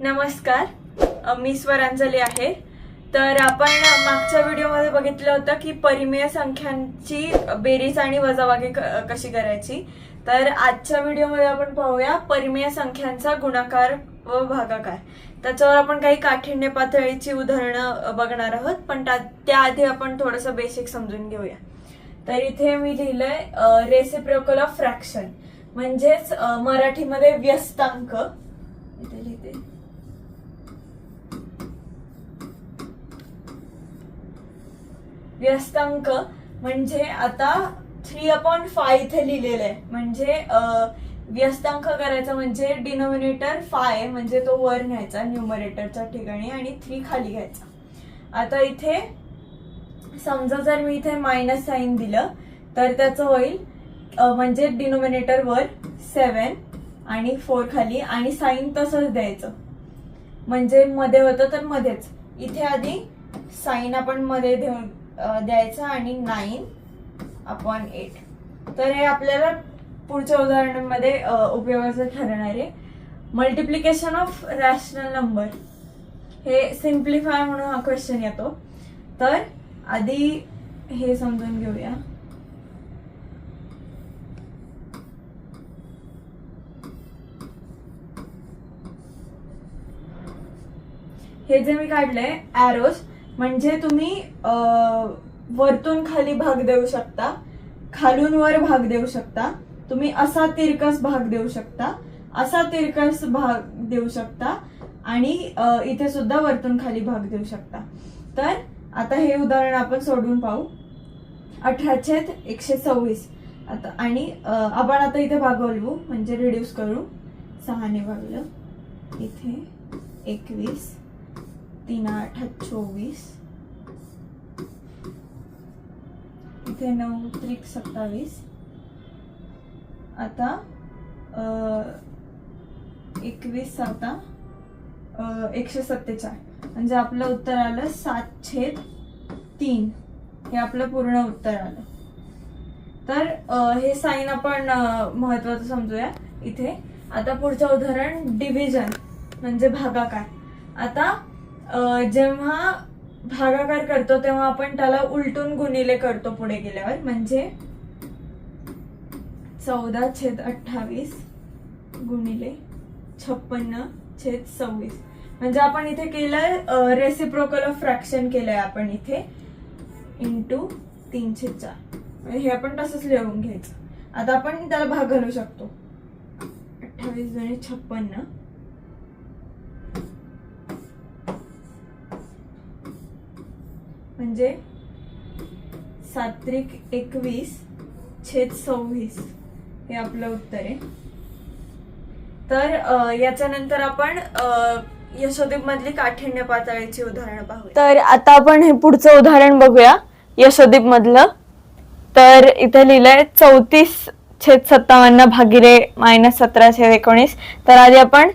नमस्कार. मी स्वरांजली आहे. तर आपण मागच्या व्हिडिओमध्ये बघितलं होतं की परिमेय संख्यांची बेरीज आणि वजावागी क- कशी करायची. तर आजच्या व्हिडिओमध्ये आपण पाहूया परिमेय संख्यांचा गुणाकार व भागाकार. त्याच्यावर आपण काही काठिण्य पातळीची उदाहरणं बघणार आहोत पण त्या- त्याआधी आपण थोडंसं बेसिक समजून घेऊया. तर इथे मी लिहिलंय रेसिप्रोकल ऑफ फ्रॅक्शन म्हणजेच मराठीमध्ये व्यस्तांक इथे लिहिते व्यस्तांक म्हणजे आता थ्री अपॉन फाय इथे लिहिलेलं आहे. म्हणजे व्यस्तांक करायचा म्हणजे डिनोमिनेटर फाय म्हणजे तो वर न्यायचा न्यूमरेटरच्या ठिकाणी आणि थ्री खाली घ्यायचा. आता इथे समजा जर मी इथे मायनस साईन दिलं तर त्याचं होईल म्हणजे डिनोमिनेटर वर सेवन आणि फोर खाली आणि साईन तसंच द्यायचं. म्हणजे मध्ये होतं तर मध्येच. इथे आधी साईन आपण मध्ये देऊन द्यायचा आणि नाईन अपॉन एट तर हे आपल्याला पुढच्या उदाहरणामध्ये उपयोगाचं ठरणार आहे. मल्टिप्लिकेशन ऑफ रॅशनल नंबर हे सिम्प्लिफाय म्हणून हा क्वेश्चन येतो. तर आधी हे समजून घेऊया. हे जे मी काढलंय ॲरोज म्हणजे तुम्ही वरतून खाली भाग देऊ शकता खालून वर भाग देऊ शकता तुम्ही असा तिरकस भाग देऊ शकता असा तिरकस भाग देऊ शकता आणि इथे सुद्धा वरतून खाली भाग देऊ शकता. तर आता हे उदाहरण आपण सोडून पाहू. अठराशे एकशे सव्वीस. आता आणि आपण आता इथे भागवलू म्हणजे रिड्यूस करू. सहाने भागलं. इथे एकवीस. तीन आठ चोवीस. इथे नऊ त्रिक सत्तावीस. आता एकवीस साता एकशे सत्तेचाळ. म्हणजे आपलं उत्तर आलं सात छेद तीन. हे आपलं पूर्ण उत्तर आलं. तर हे साईन आपण महत्वाचं समजूया इथे. आता पुढचं उदाहरण डिव्हिजन म्हणजे भागाकार. आता जेव्हा भागाकार करतो तेव्हा आपण त्याला उलटून गुणिले करतो पुढे गेल्यावर. म्हणजे चौदा छेद अठ्ठावीस गुणिले छप्पन्न छेद सव्वीस. म्हणजे आपण इथे केलं रेसिप्रोकल ऑफ फ्रॅक्शन केलंय आपण इथे. इंटू तीनशे चार. म्हणजे हे आपण तसंच लिहून घ्यायचं. आता आपण त्याला भाग घालू शकतो. अठ्ठावीस दोन्ही छप्पन्न म्हणजे सात्रिक एकवीस छेद सव्वीस हे आपलं उत्तर आहे. तर याच्यानंतर आपण यशोदीप मधली काठिण्य पातळीची उदाहरणं पाहू तर आता आपण हे पुढचं उदाहरण बघूया यशोदीप मधलं. तर इथे लिहिलंय चौतीस छेद सत्तावन्न भागिले मायनस सतरा छेद एकोणीस. तर आधी आपण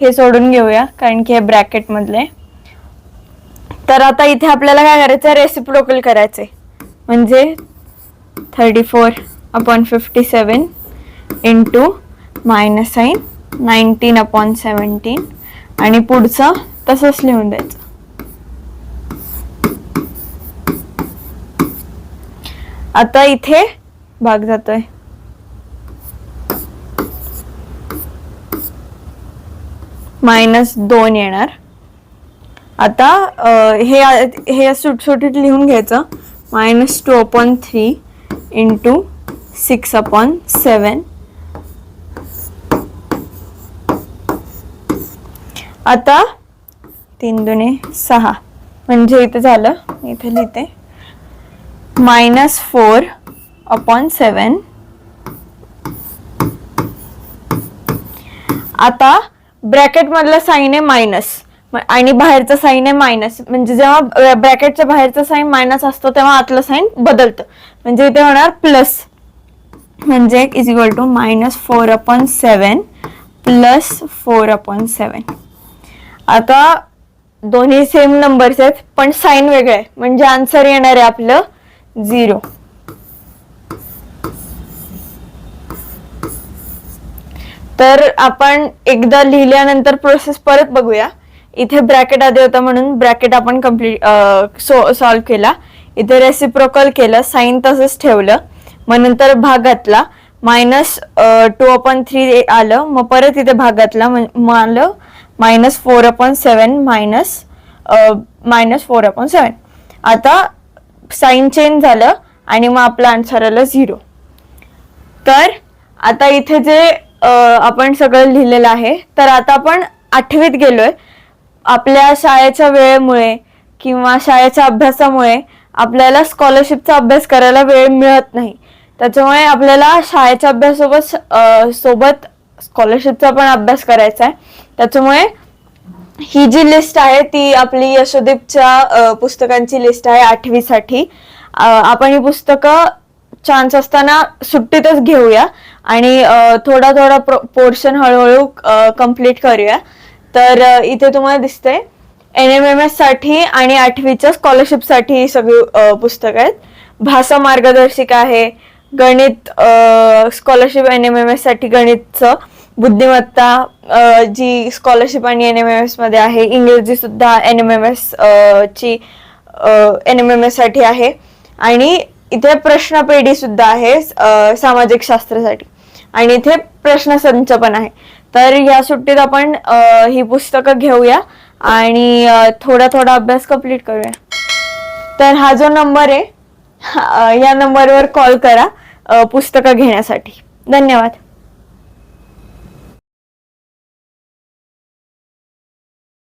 हे सोडून घेऊया कारण की हे ब्रॅकेट मधले. तर आता इथे आपल्याला काय करायचं रेसिप्रोकल करायचे म्हणजे thirty four upon fifty seven into minus sign nineteen upon seventeen आणि पुढचं तसंच लिहून द्यायचं. आता इथे भाग जातोय. मायनस दोन येणार. आता अ, हे हे सुटसुटीत लिहून घ्यायचं. Minus two upon three into six upon seven आता तीन दुने सहा. म्हणजे इथे झालं इथे लिहिते. मायनस फोर अपॉन सेवन आता ब्रॅकेटमधलं साईन आहे मायनस आणि बाहेरचं साईन आहे मायनस म्हणजे जेव्हा ब्रॅकेटच्या बाहेरचं साईन मायनस असतो तेव्हा आतलं साईन बदलतं. म्हणजे इथे होणार प्लस म्हणजे is equal to minus four upon seven plus four upon seven आता दोन्ही सेम नंबर्स आहेत पण साईन वेगळे. आहे म्हणजे आन्सर येणार आहे आपलं झिरो तर आपण एकदा लिहिल्यानंतर प्रोसेस परत बघूया. इथे ब्रॅकेट आधी होता म्हणून ब्रॅकेट आपण कंप्लीट सॉल्व्ह केला. इथे रेसिप्रोकल केलं साईन तसंच ठेवलं. मग नंतर भाग घातला. मायनस टू अपॉन थ्री आलं. मग परत इथे भाग घातला. मग आलं. Minus four upon seven minus minus four upon seven आता साईन चेंज झालं आणि मग आपलं आन्सर आलं झिरो तर आता इथे जे आपण सगळं लिहिलेलं आहे तर आता आपण आठवीत गेलोय. आपल्या शाळेच्या वेळेमुळे किंवा शाळेच्या अभ्यासामुळे आपल्याला स्कॉलरशिपचा अभ्यास करायला वेळ मिळत नाही. त्याच्यामुळे आपल्याला शाळेच्या अभ्यासासोबत सोबत स्कॉलरशिपचा पण अभ्यास करायचा आहे. त्याच्यामुळे ही जी लिस्ट आहे ती आपली यशोदीपच्या पुस्तकांची लिस्ट आहे आठवीसाठी. आपण ही पुस्तकं चान्स असताना सुट्टीतच घेऊया आणि थोडा थोडा पोर्शन हळूहळू कंप्लीट करूया. तर इथे तुम्हाला दिसतंय एन एम एम एससाठी आणि आठवीच्या स्कॉलरशिपसाठी ही सगळी पुस्तकं आहेत. भाषा मार्गदर्शिका आहे. गणित स्कॉलरशिप एन एम एम एससाठी गणितचं बुद्धिमत्ता जी स्कॉलरशिप आणि एन एम एम एसमध्ये आहे. इंग्रजी सुद्धा एन एम एम एस ची एन एम एम एससाठी आहे. आणि इथे प्रश्नपेढी सुद्धा आहे सामाजिक शास्त्रासाठी. आणि इथे प्रश्नसंच पण आहे. तर या सुट्टीत आपण ही पुस्तकं घेऊया आणि थोडा थोडा अभ्यास कंप्लीट करूया. तर हा जो नंबर आहे या नंबरवर कॉल करा पुस्तकं घेण्यासाठी. धन्यवाद.